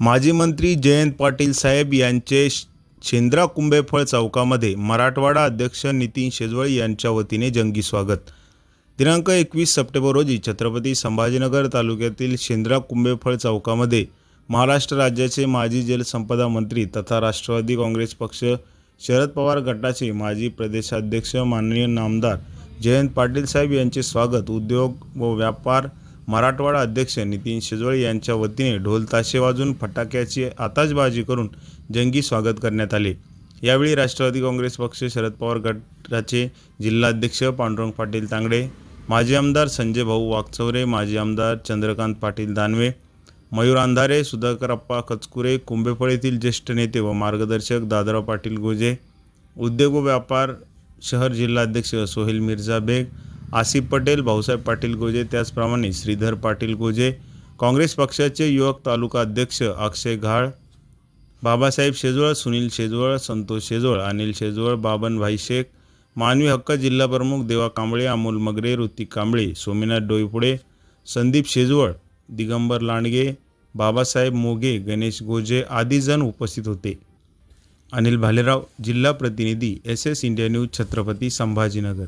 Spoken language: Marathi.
माजी मंत्री जयंत पाटील साहेब यांचे शेंद्रा कुंभेफळ चौकामध्ये मराठवाडा अध्यक्ष नितीन शेजवळ यांच्या वतीने जंगी स्वागत. दिनांक एकवीस सप्टेंबर रोजी छत्रपती संभाजीनगर तालुक्यातील शेंद्रा कुंभेफळ चौकामध्ये महाराष्ट्र राज्याचे माजी जलसंपदा मंत्री तथा राष्ट्रवादी काँग्रेस पक्ष शरद पवार गटाचे माजी प्रदेशाध्यक्ष माननीय नामदार जयंत पाटील साहेब यांचे स्वागत. उद्योग व व्यापार मराठवाडा अध्यक्ष नितीन शेजवळ यांच्या वतीने ढोल ताशे वाजून फटाक्याची आताशबाजी करून जंगी स्वागत करण्यात आले. यावेळी राष्ट्रवादी काँग्रेस पक्ष शरद पवार गटाचे जिल्हाध्यक्ष पांडुरंग पाटील तांगडे माजी आमदार संजय भाऊ वाकचौरे माजी आमदार चंद्रकांत पाटील दानवे मयूर अंधारे सुधाकरप्पा कचकुरे कुंभेफळ येथील ज्येष्ठ नेते व मार्गदर्शक दादराव पाटील गोजे उद्योग व व्यापार शहर जिल्हाध्यक्ष सोहेल मिर्झा बेग आसिफ पटेल भाऊसाहेब पाटील गोजे त्याचप्रमाणे श्रीधर पाटील गोजे काँग्रेस पक्षाचे युवक तालुका अध्यक्ष अक्षय घाळ बाबासाहेब शेजवळ सुनील शेजवळ संतोष शेजवळ अनिल शेजवळ बाबनभाई शेख मानवी हक्क जिल्हा प्रमुख देवा कांबळे अमोल मगरे ऋतिक कांबळे सोमीनाथ डोईपुडे संदीप शेजवळ दिगंबर लांडगे बाबासाहेब मोगे गणेश गोजे आदी जण उपस्थित होते. अनिल भालेराव जिल्हा प्रतिनिधी S S India news Chhatrapati Sambhajinagar.